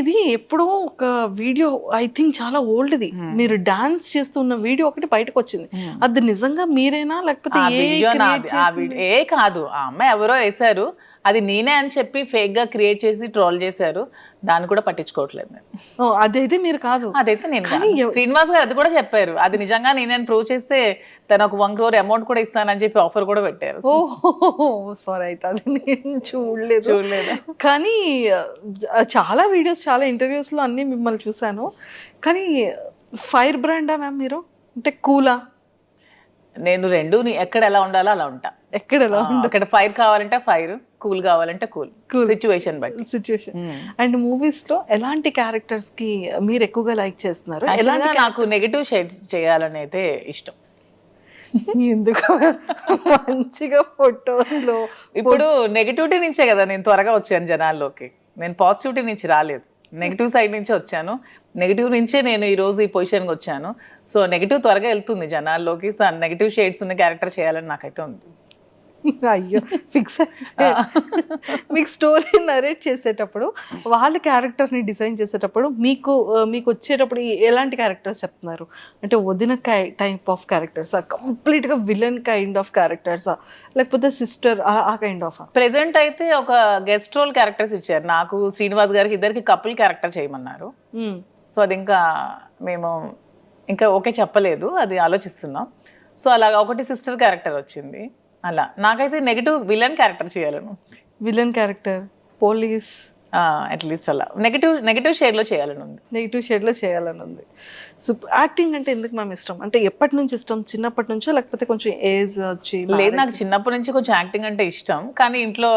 ఇది ఎప్పుడో ఒక వీడియో ఐ థింక్ చాలా ఓల్డ్ది. మీరు డాన్స్ చేస్తున్న వీడియో ఒకటి బయటకు వచ్చింది అది నిజంగా మీరేనా? లేకపోతే ఏ కాదు. ఆ అమ్మాయి ఎవరో వేశారు. అది నేనే అని చెప్పి ఫేక్గా క్రియేట్ చేసి ట్రోల్ చేశారు. దాన్ని కూడా పట్టించుకోవట్లేదు నేను. ఓ, అదైతే మీరు కాదు. అదైతే నేను కానీ కాదు. ఎవ- శ్రీనివాస్ గారు అది కూడా చెప్పారు. అది నిజంగా నేనే ప్రూవ్ చేస్తే తను ఒక వన్ క్రోర్ అమౌంట్ కూడా ఇస్తానని చెప్పి ఆఫర్ కూడా పెట్టారు. ఓ సారీ అయితే అది నేను చూడలేదు. చూడలేదు. కానీ ఆ, చాలా వీడియోస్ చాలా ఇంటర్వ్యూస్లో అన్ని మిమ్మల్ని చూసాను కానీ ఫైర్ బ్రాండా మ్యామ్ మీరు? అంటే కూలా? నేను రెండు నీ- ఎక్కడ ఎలా ఉండాలో అలా ఉంటా. ఎక్కడ ఎలా అక్కడ ఫైర్ కావాలంటే ఫైర్ కూల్ కావాలంటే కూల్. Cool. సిచ్యువేషన్ బట్టి. సిచ్యువేషన్ అండ్ మూవీస్లో ఎలాంటి క్యారెక్టర్స్కి మీరు ఎక్కువగా లైక్ చేస్తున్నారు? Actually ఎలాంటి గా నాకు నెగిటివ్ షేడ్స్ చేయాలని అయితే ఇష్టం. ఎందుకు? మంచిగా ఫొటోస్లో ఇప్పుడు నెగిటివిటీ నుంచే కదా నేను త్వరగా వచ్చాను జనాల్లోకి. నేను పాజిటివిటీ నుంచి రాలేదు. నెగిటివ్ సైడ్ నుంచే వచ్చాను. నెగిటివ్ నుంచే నేను ఈ రోజు ఈ పొజిషన్కి వచ్చాను. సో నెగిటివ్ త్వరగా వెళ్తుంది జనాల్లోకి. సో నెగిటివ్ షేడ్స్ ఉన్న క్యారెక్టర్ చేయాలని నాకైతే ఉంది. అయ్యో ఫిక్స్ మీకు స్టోరీ నరేట్ చేసేటప్పుడు వాళ్ళ character ని డిజైన్ చేసేటప్పుడు మీకు మీకు వచ్చేటప్పుడు ఎలాంటి క్యారెక్టర్స్ చెప్తున్నారు? అంటే వదిన టైప్ ఆఫ్ క్యారెక్టర్సా కంప్లీట్గా విలన్ కైండ్ ఆఫ్ క్యారెక్టర్సా లేకపోతే సిస్టర్ ఆ కైండ్ ఆఫ్ ప్రెసెంట్ అయితే ఒక గెస్ట్ రోల్ క్యారెక్టర్స్ ఇచ్చారు. నాకు శ్రీనివాస్ గారికి ఇద్దరికి కపుల్ క్యారెక్టర్ చేయమన్నారు. సో అది ఇంకా మేము ఇంకా ఓకే చెప్పలేదు. అది ఆలోచిస్తున్నాం. సో అలాగా ఒకటి సిస్టర్ క్యారెక్టర్ వచ్చింది. అలా. నాకైతే negative villain character చేయాలను villain character police at least అలా. నెగిటివ్ నెగిటివ్ షేడ్లో చేయాలని ఉంది. నెగిటివ్ షేడ్లో చేయాలని ఉంది. సో యాక్టింగ్ అంటే ఎందుకు మ్యామ్ ఇష్టం? అంటే ఎప్పటి నుంచి ఇష్టం? చిన్నప్పటి నుంచో లేకపోతే కొంచెం ఏజ్ వచ్చి లేదు నాకు చిన్నప్పటి నుంచి కొంచెం యాక్టింగ్ అంటే ఇష్టం. కానీ ఇంట్లో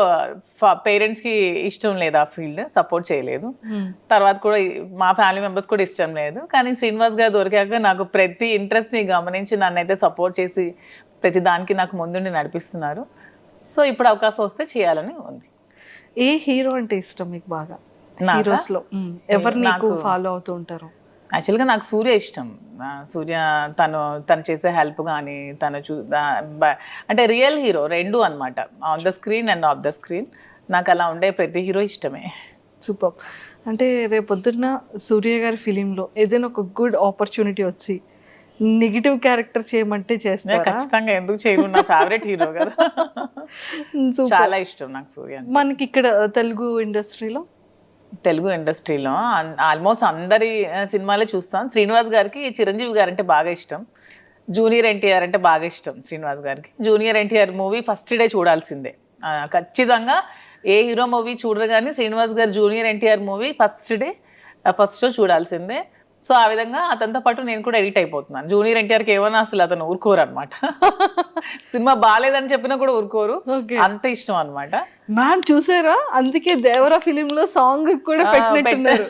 పేరెంట్స్కి ఇష్టం లేదు ఆ ఫీల్డ్ సపోర్ట్ చేయలేదు. Hmm. తర్వాత కూడా మా ఫ్యామిలీ మెంబర్స్ కూడా ఇష్టం లేదు. కానీ శ్రీనివాస్ గారు దొరికాక నాకు ప్రతి ఇంట్రెస్ట్ని గమనించి నన్ను అయితే సపోర్ట్ చేసి ప్రతి దానికి నాకు ముందుండి నడిపిస్తున్నారు. సో ఇప్పుడు అవకాశం వస్తే చేయాలని ఉంది. ఏ హీరో అంటే ఇష్టం మీకు బాగా? హీరోస్లో ఎవరు నీకు ఫాలో అవుతూ ఉంటారు? యాక్చువల్గా నాకు సూర్య ఇష్టం. సూర్య తను తను చేసే హెల్ప్ కానీ తను చూ అంటే రియల్ హీరో రెండు అన్నమాట. On the screen and off the screen నాకు అలా ఉండే ప్రతి హీరో ఇష్టమే. సూపర్. అంటే రేపొద్దున్న సూర్య గారి ఫిలింలో ఏదైనా ఒక గుడ్ ఆపర్చునిటీ వచ్చి నెగిటివ్ క్యారెక్టర్ చేయమంటే నేను చేస్తారా? ఖచ్చితంగా ఎందుకు చేయను? నా ఫేవరెట్ హీరో కదా. చాలా ఇష్టం నాకు సూర్య. మనకి ఇక్కడ తెలుగు ఇండస్ట్రీలో? తెలుగు ఇండస్ట్రీలో. ఆల్మోస్ట్ అందరి సినిమాలే చూస్తాం. శ్రీనివాస్ గారికి చిరంజీవి గారు అంటే బాగా ఇష్టం. జూనియర్ ఎన్టీఆర్ అంటే బాగా ఇష్టం శ్రీనివాస్ గారికి. Junior NTR movie first day చూడాల్సిందే. ఖచ్చితంగా ఏ హీరో మూవీ చూడరు కానీ శ్రీనివాస్ గారు junior NTR movie first day first show చూడాల్సిందే. సో ఆ విధంగా అతనితో పాటు నేను కూడా ఎడిట్ అయిపోతున్నాను. జూనియర్ ఎన్టీఆర్కి ఏమన్నా అసలు అతను ఊరుకోరు అనమాట సినిమా బాగాలేదని చెప్పినా కూడా ఊరుకోరు. అంత ఇష్టం అనమాట మ్యామ్ చూసారా? అందుకే దేవరా ఫిలిం లో సాంగ్ కూడా పెట్టినట్టున్నారు.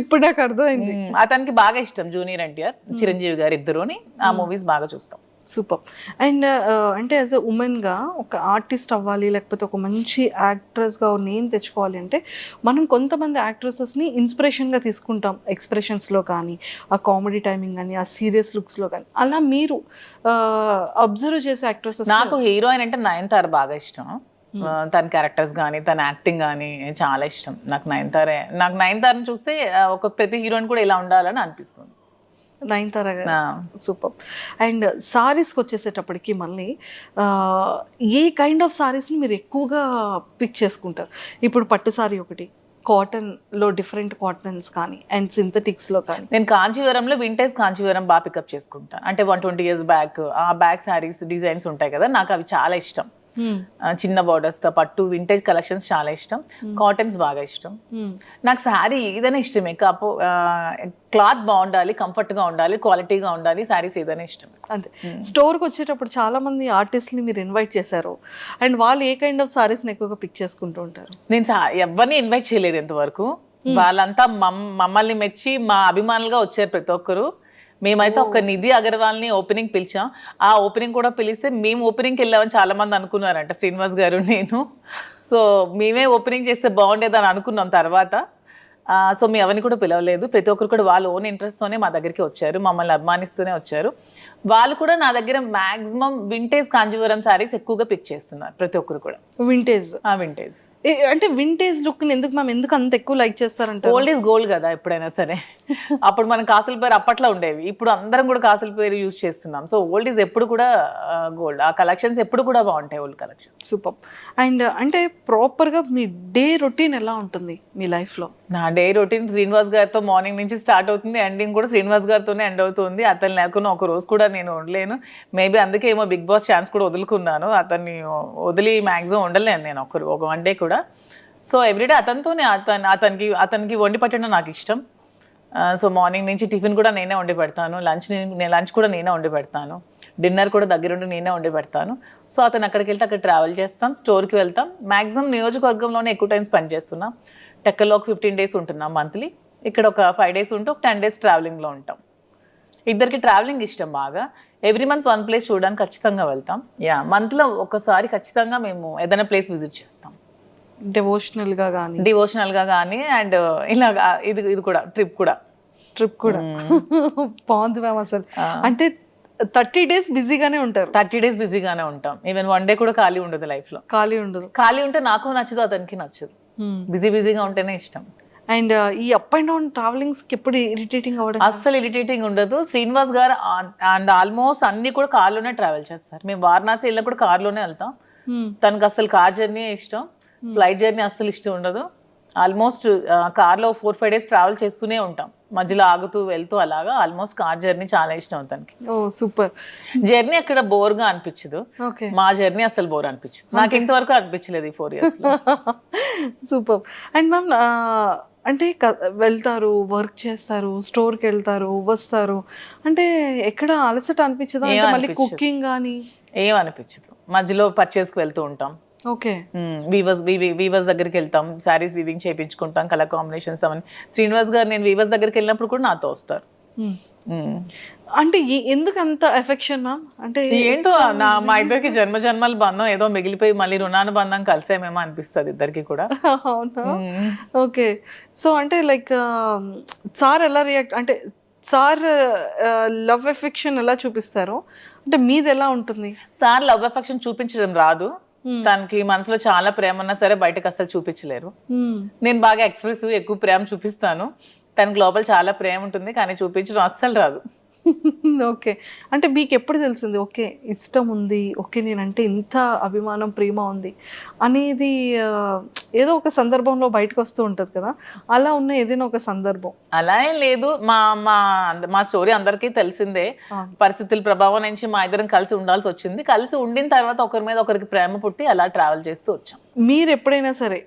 ఇప్పుడు నాకు అర్థమైంది. అతనికి బాగా ఇష్టం జూనియర్ ఎన్టీఆర్ చిరంజీవి గారు ఇద్దరుని. ఆ మూవీస్ బాగా చూస్తాం. సూపర్. అండ్ అంటే యాజ్ ఎ ఉమెన్గా ఒక ఆర్టిస్ట్ అవ్వాలి లేకపోతే ఒక మంచి యాక్ట్రెస్గా నేమ్ తెచ్చుకోవాలి అంటే మనం కొంతమంది యాక్ట్రెసెస్ని ఇన్స్పిరేషన్గా తీసుకుంటాం. ఎక్స్ప్రెషన్స్లో కానీ ఆ కామెడీ టైమింగ్ కానీ ఆ సీరియస్ లుక్స్లో కానీ. అలా మీరు అబ్జర్వ్ చేసే యాక్ట్రెసెస్ నాకు హీరోయిన్ అంటే నయనతార బాగా ఇష్టం. ఆ, తన క్యారెక్టర్స్ కానీ తన యాక్టింగ్ కానీ చాలా ఇష్టం. నాకు నయనతారే నాకు నయనతారని చూస్తే ఒక ప్రతి హీరోయిన్ కూడా ఇలా ఉండాలని అనిపిస్తుంది. నయనతార గారు సూపర్. అండ్ సారీస్కి వచ్చేసేటప్పటికి మళ్ళీ ఏ కైండ్ ఆఫ్ సారీస్ని మీరు ఎక్కువగా పిక్ చేసుకుంటారు? ఇప్పుడు పట్టు సారీ ఒకటి కాటన్లో డిఫరెంట్ కాటన్స్ కానీ అండ్ సింథటిక్స్లో కానీ. నేను కాంచీవరంలో వింటేజ్ కాంచీవరం బాగా పికప్ చేసుకుంటాను అంటే వన్ ట్వంటీ ఇయర్స్ బ్యాక్ ఆ బ్యాక్ శారీస్ డిజైన్స్ ఉంటాయి కదా నాకు అవి చాలా ఇష్టం. చిన్న borders తో పట్టు వింటేజ్ కలెక్షన్స్ చాలా ఇష్టం. కాటన్స్ బాగా ఇష్టం. నాకు శారీ ఏదైనా ఇష్టమే. కాపో క్లాత్ బాగుండాలి comfort గా ఉండాలి క్వాలిటీగా ఉండాలి శారీస్ ఏదైనా ఇష్టం అంతే. స్టోర్కి వచ్చేటప్పుడు చాలా మంది ఆర్టిస్ట్ని మీరు ఇన్వైట్ చేశారు. అండ్ వాళ్ళు ఏ కైండ్ ఆఫ్ సారీస్ని ఎక్కువగా పిక్ చేసుకుంటూ ఉంటారు? నేను ఎవరిని ఇన్వైట్ చేయలేదు ఇంతవరకు. వాళ్ళంతా మమ్ మమ్మల్ని మెచ్చి మా అభిమానులుగా వచ్చారు ప్రతి ఒక్కరు. మేమైతే ఒక నిధి అగర్వాల్ని ఓపెనింగ్ పిలిచాం. ఆ ఓపెనింగ్ కూడా పిలిస్తే మేము ఓపెనింగ్కి వెళ్ళామని చాలా మంది అనుకున్నారంట శ్రీనివాస్ గారు నేను. సో మేమే ఓపెనింగ్ చేస్తే బాగుండేదని అనుకున్నాం తర్వాత. సో మీ ఎవరిని కూడా పిలవలేదు. ప్రతి ఒక్కరు కూడా వాళ్ళ ఓన్ ఇంట్రెస్ట్తోనే మా దగ్గరికి వచ్చారు. మమ్మల్ని అభిమానిస్తూనే వచ్చారు. వాళ్ళు కూడా నా దగ్గర మాక్సిమం వింటేజ్ కాంజీవరం సారీస్ ఎక్కువగా పిక్ చేస్తున్నారు ప్రతి ఒక్కరు కూడా. వింటేజ్ ఆ వింటేజ్ అంటే వింటేజ్ లుక్ ఎందుకు మ్యామ్ ఎందుకు అంత ఎక్కువ లైక్ చేస్తారంట ఓల్డ్ ఈజ్ గోల్డ్ కదా ఎప్పుడైనా సరే. అప్పుడు మనం కాసుల పేరు అప్పట్లో ఉండేవి. ఇప్పుడు అందరం కూడా కాసుల పేరు యూజ్ చేస్తున్నాం. సో ఓల్డ్ ఈజ్ ఎప్పుడు కూడా గోల్డ్ ఆ కలెక్షన్స్ ఎప్పుడు కూడా బాగుంటాయి ఓల్డ్ కలెక్షన్ సూపర్ అండ్ అంటే ప్రాపర్గా మీ డే రొటీన్ ఎలా ఉంటుంది మీ లైఫ్లో? నా డే రొటీన్ శ్రీనివాస్ గారితో మార్నింగ్ నుంచి స్టార్ట్ అవుతుంది ఎండింగ్ కూడా శ్రీనివాస్ గారితోనే ఎండ్ అవుతుంది అతను లేకుండా ఒక రోజు కూడా నేను ఉండలేను. మేబీ అందుకే ఏమో బిగ్ బాస్ ఛాన్స్ కూడా వదులుకున్నాను. అతన్ని వదిలి మ్యాక్సిమం ఉండలేను నేను ఒకరు ఒక వన్ డే కూడా. సో ఎవ్రీడే అతనితోనే అతను అతనికి అతనికి వండి పెట్టడం నాకు ఇష్టం. సో మార్నింగ్ నుంచి టిఫిన్ కూడా నేనే వండి పెడతాను. లంచ్ నేను లంచ్ కూడా నేనే వండి పెడతాను. డిన్నర్ కూడా దగ్గరుండి నేనే వండి పెడతాను. సో అతను అక్కడికి వెళ్తే అక్కడ ట్రావెల్ చేస్తాం స్టోర్కి వెళ్తాం. మ్యాక్సిమం నియోజకవర్గంలోనే ఎక్కువ టైం స్పెండ్ చేస్తున్నాం. టెక్కలో ఒక ఫిఫ్టీన్ డేస్ ఉంటున్నాం మంత్లీ ఇక్కడ ఒక ఫైవ్ డేస్ ఉంటే ఒక టెన్ డేస్ ట్రావెలింగ్లో ఉంటాం. ఇద్దరికి ట్రావెలింగ్ ఇష్టం బాగా. ఎవ్రీ మంత్ వన్ ప్లేస్ చూడడానికి ఖచ్చితంగా వెళ్తాం. యా మంత్లో ఒకసారి ఖచ్చితంగా మేము ఏదైనా ప్లేస్ విజిట్ చేస్తాం. డెవోషనల్గా కానీ డివోషనల్గా కానీ అండ్ ఇలాగా ఇది ఇది కూడా ట్రిప్ కూడా. ట్రిప్ కూడా. బాగుంది మ్యామ్ అసలు. అంటే థర్టీ డేస్ బిజీగానే ఉంటారు. థర్టీ డేస్ బిజీగానే ఉంటాం. ఈవెన్ వన్ డే కూడా ఖాళీ ఉండదు లైఫ్లో ఖాళీ ఉండదు. ఖాళీ ఉంటే నాకు నచ్చదు అతనికి నచ్చదు. బిజీ బిజీగా ఉంటేనే ఇష్టం. అండ్ ఈ అప్ అండ్ డౌన్ ట్రావెలింగ్స్కి ఎప్పుడు ఇరిటేటింగ్ అవ్వడం అస్సలు ఇరిటేటింగ్ ఉండదు. శ్రీనివాస్ గారు అండ్ ఆల్మోస్ట్ అన్ని కూడా కార్లోనే ట్రావెల్ చేస్తారు. మేము వారణాసి వెళ్ళినా కూడా కార్లోనే వెళ్తాం. తనకు అసలు కార్ జర్నీ ఇష్టం. ఫ్లైట్ జర్నీ అస్సలు ఇష్టం ఉండదు. ఆల్మోస్ట్ కార్లో ఫోర్ ఫైవ్ డేస్ ట్రావెల్ చేస్తూనే ఉంటాం. మధ్యలో ఆగుతూ వెళ్తూ అలాగా ఆల్మోస్ట్ కార్ జర్నీ చాలా ఇష్టం తనకి. ఓ సూపర్. జర్నీ అక్కడ బోర్గా అనిపించదు. ఓకే. మా జర్నీ అసలు బోర్ అనిపించదు. నాకు ఇంతవరకు అనిపించలేదు ఈ four years super. And ma'am అంటే వెళ్తారు వర్క్ చేస్తారు స్టోర్కి వెళ్తారు వస్తారు. అంటే ఎక్కడ అలసట అనిపించదా? మళ్ళీ. కుకింగ్ కానీ ఏం అనిపించదు మధ్యలో పర్చేస్కి వెళ్తూ ఉంటాం. ఓకే. వీవర్స్ వీవర్స్ దగ్గరికి వెళ్తాం. శారీస్ వీవింగ్ చేయించుకుంటాం కలర్ కాంబినేషన్స్ అవన్నీ. శ్రీనివాస్ గారు నేను వీవర్స్ దగ్గరికి వెళ్ళినప్పుడు కూడా నాతో వస్తారు. అంటే ఏ- ఎందుకు అంత ఎఫెక్షన్ మ్యామ్ అంటే ఏంటో నా మా ఇద్దరికి జన్మ జన్మల బంధం ఏదో మిగిలిపోయి మళ్ళీ రుణానుబంధం కలిసేమేమో అనిపిస్తుంది ఇద్దరికి కూడా. అవునా. ఓకే. సో అంటే లైక్ సార్ ఎలా రియాక్ట్ అంటే సార్ లవ్ ఎఫెక్షన్ ఎలా చూపిస్తారు? అంటే మీది ఎలా ఉంటుంది? సార్ లవ్ అఫెక్షన్ చూపించడం రాదు. తనకి మనసులో చాలా ప్రేమ ఉన్నా సరే బయటకు అసలు చూపించలేరు. నేను బాగా ఎక్స్ప్రెసివ్ ఎక్కువ ప్రేమ చూపిస్తాను. తనకి లోపల చాలా ప్రేమ ఉంటుంది కానీ చూపించడం అస్సలు రాదు. ఓకే. అంటే మీకు ఎప్పుడు తెలిసింది ఓకే ఇష్టం ఉంది ఓకే నేనంటే ఇంత అభిమానం ప్రేమ ఉంది అనేది ఏదో ఒక సందర్భంలో బయటకు వస్తూ ఉంటుంది కదా అలా ఉన్న ఏదైనా ఒక సందర్భం. అలా ఏం లేదు. మా మా అంద- మా స్టోరీ అందరికీ తెలిసిందే. పరిస్థితుల ప్రభావం నుంచి మా ఇద్దరం కలిసి ఉండాల్సి వచ్చింది. కలిసి ఉండిన తర్వాత ఒకరి మీద ఒకరికి ప్రేమ పుట్టి అలా ట్రావెల్ చేస్తూ వచ్చాం. మీరు ఎప్పుడైనా సరే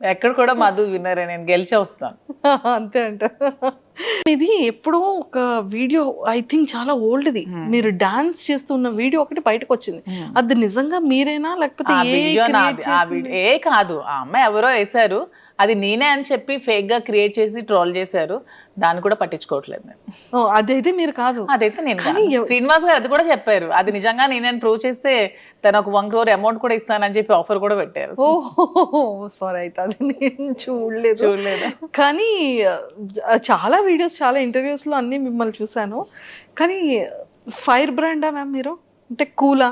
ఎక్కడ కూడా మధు విన్నరే నేను గెలిచే వస్తాను. అంతే అంట. ఇది ఎప్పుడో ఒక వీడియో ఐ థింక్ చాలా ఓల్డ్ది. మీరు డాన్స్ చేస్తున్న వీడియో ఒకటి బయటకు వచ్చింది అది నిజంగా మీరేనా లేకపోతే ఏ కాదు ఆ అమ్మాయి ఎవరో వేశారు. అది నేనే అని చెప్పి ఫేక్గా క్రియేట్ చేసి ట్రోల్ చేశారు. దాన్ని కూడా పట్టించుకోవట్లేదు నేను. అదైతే మీరు కాదు. అదైతే నేను. శ్రీనివాస్ గారు అది కూడా చెప్పారు. అది నిజంగా నేనే ప్రూవ్ చేస్తే తను ఒక వన్ క్రోర్ అమౌంట్ కూడా ఇస్తానని చెప్పి ఆఫర్ కూడా పెట్టారు. సారీ అయితే అది నేను చూడలేదు. చూడలేదు. కానీ చాలా వీడియోస్ చాలా ఇంటర్వ్యూస్లో అన్ని మిమ్మల్ని చూశాను. కానీ ఫైర్ బ్రాండా మ్యామ్ మీరు? అంటే కూలా?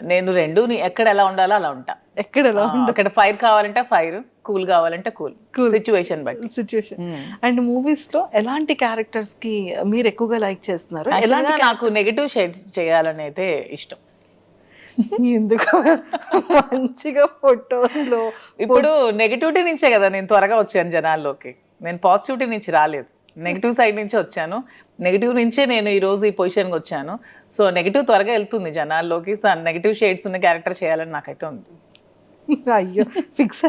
నేను రెండు ఎక్కడ ఎలా ఉండాలో అలా ఉంటా. ఎక్కడ ఎలా అక్కడ ఫైర్ కావాలంటే ఫైర్ కూల్ కావాలంటే కూల్. Cool. సిచ్యువేషన్ బట్టి. సిచ్యువేషన్ అండ్ మూవీస్లో ఎలాంటి క్యారెక్టర్స్కి మీరు ఎక్కువగా లైక్ చేస్తున్నారు? Actually ఎలాంటి గా నాకు నెగటివ్ షేడ్ చేయాలని అయితే ఇష్టం. ఎందుకు? మంచిగా ఫొటోస్లో ఇప్పుడు నెగిటివిటీ నుంచే కదా నేను త్వరగా వచ్చాను జనాల్లోకి. నేను పాజిటివిటీ నుంచి రాలేదు. నెగిటివ్ సైడ్ నుంచే వచ్చాను. నెగిటివ్ నుంచే నేను ఈ రోజు ఈ పొజిషన్కి వచ్చాను. సో నెగిటివ్ త్వరగా వెళ్తుంది జనాల్లోకి. సో నెగిటివ్ షేడ్స్ ఉన్న క్యారెక్టర్ చేయాలని నాకైతే ఉంది. అయ్యో ఫిక్స్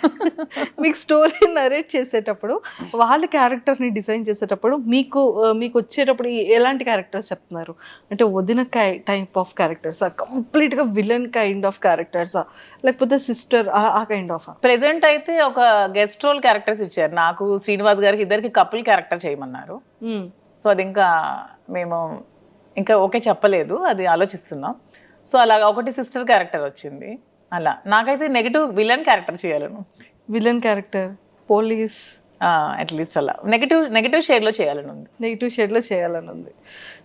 మీకు స్టోరీ నరేట్ చేసేటప్పుడు వాళ్ళ క్యారెక్టర్ని డిజైన్ చేసేటప్పుడు మీకు మీకు వచ్చేటప్పుడు ఎలాంటి క్యారెక్టర్స్ చెప్తున్నారు? అంటే వదిన టైప్ ఆఫ్ క్యారెక్టర్సా కంప్లీట్గా విలన్ కైండ్ ఆఫ్ క్యారెక్టర్సా లేకపోతే సిస్టర్ ఆ కైండ్ ఆఫ్ ప్రెసెంట్ అయితే ఒక గెస్ట్ రోల్ క్యారెక్టర్స్ ఇచ్చారు. నాకు శ్రీనివాస్ గారికి ఇద్దరికి కపుల్ క్యారెక్టర్ చేయమన్నారు. సో అది ఇంకా మేము ఇంకా ఓకే చెప్పలేదు. అది ఆలోచిస్తున్నాం. సో అలాగా ఒకటి సిస్టర్ క్యారెక్టర్ వచ్చింది. అలా. నాకైతే negative villain character చేయాలను. Villain character police at least అలా. నెగిటివ్ నెగిటివ్ షేడ్లో చేయాలని ఉంది నెగిటివ్ షేడ్లో చేయాలని ఉంది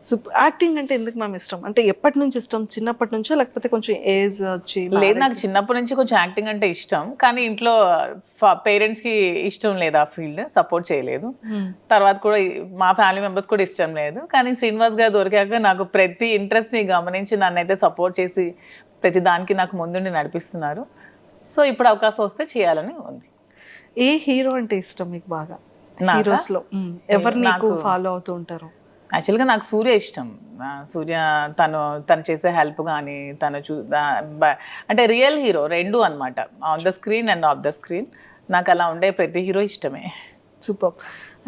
సో యాక్టింగ్ అంటే ఎందుకు మ్యామ్ ఇష్టం? అంటే ఎప్పటి నుంచి ఇష్టం? చిన్నప్పటి నుంచో లేకపోతే కొంచెం ఏజ్ వచ్చి లేదు నాకు చిన్నప్పటి నుంచి కొంచెం యాక్టింగ్ అంటే ఇష్టం. కానీ ఇంట్లో పేరెంట్స్కి ఇష్టం లేదు ఆ ఫీల్డ్ సపోర్ట్ చేయలేదు. Hmm. తర్వాత కూడా మా ఫ్యామిలీ మెంబర్స్ కూడా ఇష్టం లేదు. కానీ శ్రీనివాస్ గారు దొరికాక నాకు ప్రతి ఇంట్రెస్ట్ని గమనించి నన్ను అయితే సపోర్ట్ చేసి ప్రతి దానికి నాకు ముందుండి నడిపిస్తున్నారు. సో ఇప్పుడు అవకాశం వస్తే చేయాలని ఉంది. ఏ హీరో అంటే ఇష్టం మీకు బాగా? హీరోస్లో. ఎవరు నీకు ఫాలో అవుతూ ఉంటారు? యాక్చువల్గా నాకు సూర్య ఇష్టం. సూర్య తను తను చేసే హెల్ప్ కానీ తను చూ అంటే రియల్ హీరో రెండు అన్నమాట. On the screen and off the screen. నాకు అలా ఉండే ప్రతి హీరో ఇష్టమే. సూపర్.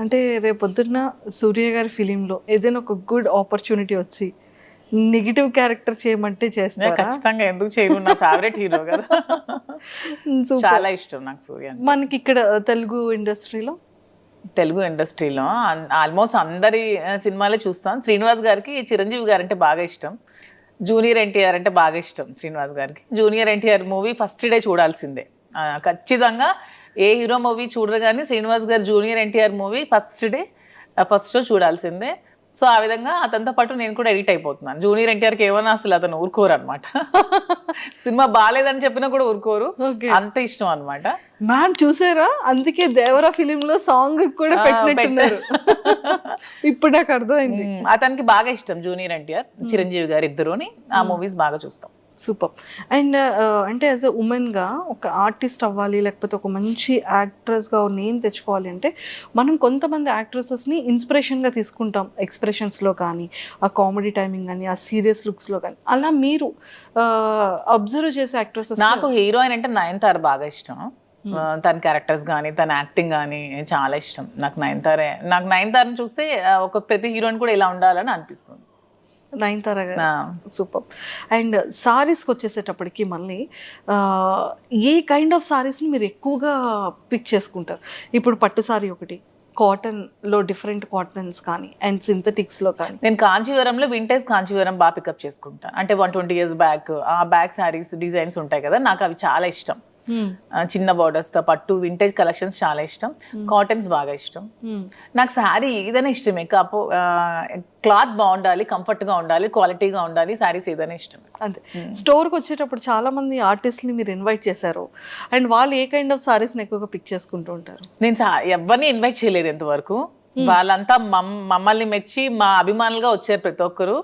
అంటే రేపొద్దున్న సూర్య గారి ఫిలింలో ఏదైనా ఒక గుడ్ ఆపర్చునిటీ వచ్చి నెగిటివ్ క్యారెక్టర్ చేయమంటే నేను చేస్తారా? ఖచ్చితంగా ఎందుకు చేయను? నా ఫేవరెట్ హీరో కదా. చాలా ఇష్టం నాకు సూర్య. మనకి ఇక్కడ తెలుగు ఇండస్ట్రీలో? తెలుగు ఇండస్ట్రీలో. ఆల్మోస్ట్ అందరి సినిమాలే చూస్తాం. శ్రీనివాస్ గారికి చిరంజీవి గారు అంటే బాగా ఇష్టం. జూనియర్ ఎన్టీఆర్ అంటే బాగా ఇష్టం Srinivas garu. Junior NTR movie first day చూడాల్సిందే. ఖచ్చితంగా ఏ హీరో మూవీ చూడరు కానీ Srinivas garu junior NTR movie first day first show చూడాల్సిందే. సో ఆ విధంగా అతనితో పాటు నేను కూడా ఎడిట్ అయిపోతున్నాను. జూనియర్ ఎన్టీఆర్కి ఏమన్నా అసలు అతను ఊరుకోరు అనమాట సినిమా బాగాలేదని చెప్పినా కూడా ఊరుకోరు. అంత ఇష్టం అనమాట మ్యామ్ చూసారా? అందుకే దేవరా ఫిలిం లో సాంగ్ కూడా పెట్టినట్టున్నారు. ఇప్పుడు నాకు అర్థమైంది. అతనికి బాగా ఇష్టం జూనియర్ ఎన్టీఆర్ చిరంజీవి గారు ఇద్దరుని. ఆ మూవీస్ బాగా చూస్తాం. సూపర్. అండ్ అంటే యాజ్ ఎ ఉమెన్గా ఒక ఆర్టిస్ట్ అవ్వాలి లేకపోతే ఒక మంచి యాక్ట్రెస్గా నేమ్ తెచ్చుకోవాలి అంటే మనం కొంతమంది యాక్ట్రెసెస్ని ఇన్స్పిరేషన్గా తీసుకుంటాం. ఎక్స్ప్రెషన్స్లో కానీ ఆ కామెడీ టైమింగ్ కానీ ఆ సీరియస్ లుక్స్లో కానీ. అలా మీరు అబ్జర్వ్ చేసే యాక్ట్రెసెస్ నాకు హీరోయిన్ అంటే నయనతార బాగా ఇష్టం. ఆ, తన క్యారెక్టర్స్ కానీ తన యాక్టింగ్ కానీ చాలా ఇష్టం. నాకు నయనతారే నాకు నయనతారని చూస్తే ఒక ప్రతి హీరోయిన్ కూడా ఇలా ఉండాలని అనిపిస్తుంది. నయనతార గారు. సూపర్. అండ్ సారీస్కి వచ్చేసేటప్పటికి మళ్ళీ ఏ కైండ్ ఆఫ్ సారీస్ని మీరు ఎక్కువగా పిక్ చేసుకుంటారు? ఇప్పుడు పట్టు సారీ ఒకటి కాటన్లో డిఫరెంట్ కాటన్స్ కానీ అండ్ సింథటిక్స్లో కానీ. నేను కాంచీవరంలో వింటేజ్ కాంచీవరం బాగా పికప్ చేసుకుంటాను అంటే వన్ ట్వంటీ ఇయర్స్ బ్యాక్ ఆ బ్యాక్ శారీస్ డిజైన్స్ ఉంటాయి కదా నాకు అవి చాలా ఇష్టం. చిన్న borders తో పట్టు వింటేజ్ కలెక్షన్స్ చాలా ఇష్టం. కాటన్స్ బాగా ఇష్టం. నాకు శారీ ఏదైనా ఇష్టమే. కాపో క్లాత్ బాగుండాలి comfort గా ఉండాలి క్వాలిటీగా ఉండాలి శారీస్ ఏదైనా ఇష్టం అంతే. స్టోర్కి వచ్చేటప్పుడు చాలా మంది ఆర్టిస్ట్ని మీరు ఇన్వైట్ చేశారు. అండ్ వాళ్ళు ఏ కైండ్ ఆఫ్ సారీస్ని ఎక్కువగా పిక్ చేసుకుంటూ ఉంటారు? నేను ఎవరిని ఇన్వైట్ చేయలేదు ఇంతవరకు. వాళ్ళంతా మమ్- మమ్మల్ని మెచ్చి మా అభిమానులుగా వచ్చారు ప్రతి ఒక్కరు.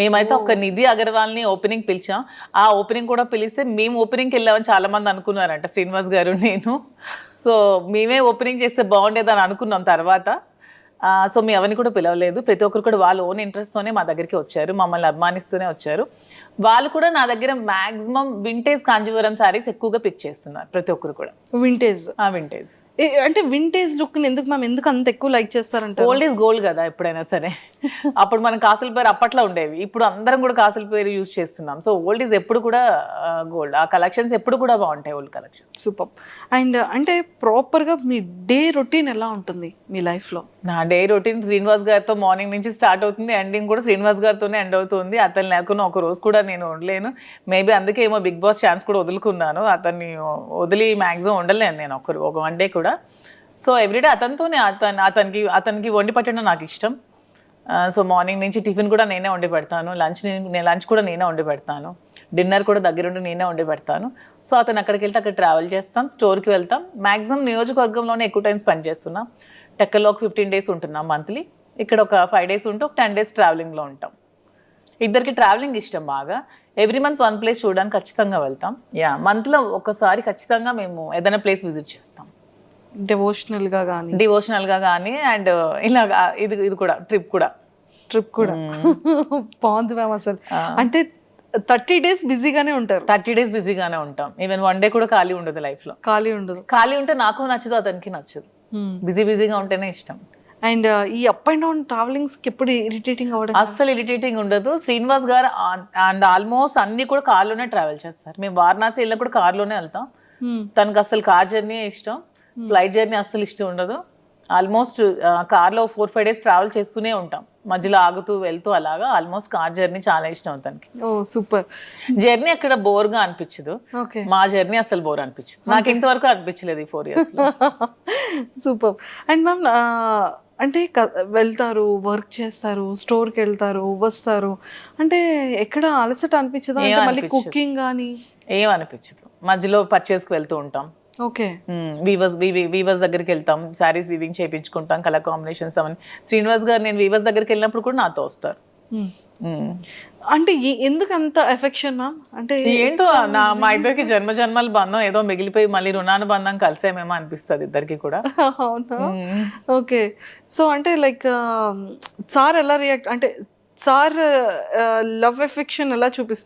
మేమైతే ఒక నిధి అగర్వాల్ని ఓపెనింగ్ పిలిచాం. ఆ ఓపెనింగ్ కూడా పిలిస్తే మేము ఓపెనింగ్కి వెళ్ళామని చాలా మంది అనుకున్నారంట శ్రీనివాస్ గారు నేను. సో మేమే ఓపెనింగ్ చేస్తే బాగుండేదని అనుకున్నాం తర్వాత. సో మీ ఎవరిని కూడా పిలవలేదు. ప్రతి ఒక్కరు కూడా వాళ్ళ ఓన్ ఇంట్రెస్ట్తోనే మా దగ్గరికి వచ్చారు మమ్మల్ని అభిమానిస్తూనే వచ్చారు. వాళ్ళు కూడా నా దగ్గర మాక్సిమం వింటేజ్ కాంజీవరం శారీస్ ఎక్కువగా పిక్ చేస్తున్నారు ప్రతి ఒక్కరు కూడా. వింటేజ్ ఆ వింటేజ్ అంటే వింటేజ్ లుక్ని ఎందుకు మ్యామ్ ఎందుకు అంత ఎక్కువ లైక్ చేస్తారంటారు? ఓల్డ్ ఈజ్ గోల్డ్ కదా ఎప్పుడైనా సరే. అప్పుడు మనం కాసుల పేరు అప్పట్లో ఉండేవి. ఇప్పుడు అందరం కూడా కాసుల పేరు యూజ్ చేస్తున్నాం. సో ఓల్డ్ ఈజ్ ఎప్పుడు కూడా గోల్డ్ ఆ కలెక్షన్స్ ఎప్పుడు కూడా బాగుంటాయి ఓల్డ్ కలెక్షన్ సూపర్ అండ్ అంటే ప్రాపర్గా మీ డే రొటీన్ ఎలా ఉంటుంది మీ లైఫ్లో నా డే రొటీన్ శ్రీనివాస్ గారితో మార్నింగ్ నుంచి స్టార్ట్ అవుతుంది. ఎండింగ్ కూడా శ్రీనివాస్ గారితోనే ఎండ్ అవుతుంది. అతను లేకుండా ఒక రోజు కూడా నేను ఉండలేను. మేబీ అందుకే ఏమో బిగ్ బాస్ ఛాన్స్ కూడా వదులుకున్నాను. అతన్ని వదిలి మ్యాక్సిమం ఉండలేను నేను ఒక ఒక వన్ డే కూడా. సో ఎవ్రీడే అతనితోనే అతను అతనికి అతనికి వండి పెట్టడం నాకు ఇష్టం. Uh, సో మార్నింగ్ నుంచి టిఫిన్ కూడా నేనే వండి పెడతాను. లంచ్ నేను లంచ్ కూడా నేనే వండి పెడతాను. డిన్నర్ కూడా దగ్గరుండి నేనే వండి పెడతాను. సో అతను అక్కడికి వెళ్తే అక్కడ ట్రావెల్ చేస్తాం స్టోర్కి వెళ్తాం. మ్యాక్సిమం నియోజకవర్గంలోనే ఎక్కువ టైం స్పెండ్ చేస్తున్నాం. టెక్కల్లో ఒక ఫిఫ్టీన్ డేస్ ఉంటున్నాం మంత్లీ ఇక్కడ ఒక ఫైవ్ డేస్ ఉంటే ఒక టెన్ డేస్ ట్రావెలింగ్లో ఉంటాం. ఇద్దరికి ట్రావెలింగ్ ఇష్టం బాగా. ఎవ్రీ మంత్ వన్ ప్లేస్ చూడడానికి ఖచ్చితంగా వెళ్తాం. యా మంత్లో ఒకసారి ఖచ్చితంగా మేము ఏదైనా ప్లేస్ విజిట్ చేస్తాం. డెవోషనల్గా కానీ డివోషనల్గా కానీ అండ్ ఇలా ఇది ఇది కూడా ట్రిప్ కూడా. ట్రిప్ కూడా. బాగుంది మ్యామ్ అసలు. అంటే థర్టీ డేస్ బిజీగానే ఉంటారు. థర్టీ డేస్ బిజీగానే ఉంటాం. ఈవెన్ వన్ డే కూడా ఖాళీ ఉండదు లైఫ్లో ఖాళీ ఉండదు. ఖాళీ ఉంటే నాకు నచ్చదు అతనికి నచ్చదు. బిజీ బిజీగా ఉంటేనే ఇష్టం. అండ్ ఈ అప్ అండ్ డౌన్ ట్రావెలింగ్స్కి ఎప్పుడు ఇరిటేటింగ్ అవ్వడం అస్సలు ఇరిటేటింగ్ ఉండదు. శ్రీనివాస్ గారు అండ్ ఆల్మోస్ట్ అన్ని కూడా కార్లోనే ట్రావెల్ చేస్తారు. మేము వారణాసి వెళ్ళినా కూడా కార్లోనే వెళ్తాం. Hmm. తనకు అసలు కార్ జర్నీ ఇష్టం. ఫ్లైట్ జర్నీ అస్సలు ఇష్టం ఉండదు. ఆల్మోస్ట్ కార్లో ఫోర్ ఫైవ్ డేస్ ట్రావెల్ చేస్తూనే ఉంటాం. మధ్యలో ఆగుతూ వెళ్తూ అలాగా ఆల్మోస్ట్ కార్ జర్నీ చాలా ఇష్టం తనకి ఓ సూపర్. జర్నీ అక్కడ బోర్గా అనిపించదు. ఓకే. మా జర్నీ అసలు బోర్ అనిపించదు. నాకు ఇంతవరకు అనిపించలేదు ఈ four years super. And ma'am అంటే క- వెళ్తారు వర్క్ చేస్తారు స్టోర్కి వెళ్తారు వస్తారు. అంటే ఎక్కడ అలసట అనిపించదా? మళ్ళీ అనిపించదు. కుకింగ్ కానీ ఏం అనిపించదు. మధ్యలో పర్చేస్కి వెళ్తూ ఉంటాం. ఓకే. వీవర్స్ వీవర్స్ దగ్గరికి వెళ్తాం. శారీస్ వీవింగ్ చేయించుకుంటాం కలర్ కాంబినేషన్స్ అవన్నీ. శ్రీనివాస్ గారు నేను వీవర్స్ దగ్గరికి వెళ్ళినప్పుడు కూడా నాతో వస్తారు. అంటే ఏ- ఎందుకు అంత ఎఫెక్షన్ మ్యామ్ అంటే ఏంటో నా మా ఇద్దరికి జన్మ జన్మల బంధం ఏదో మిగిలిపోయి మళ్ళీ రుణానుబంధం కలిసేమేమో అనిపిస్తుంది ఇద్దరికి కూడా. అవునా. ఓకే. సో అంటే లైక్ సార్ ఎలా రియాక్ట్ అంటే సార్ లవ్ ఎఫెక్షన్ ఎలా చూపిస్తారు?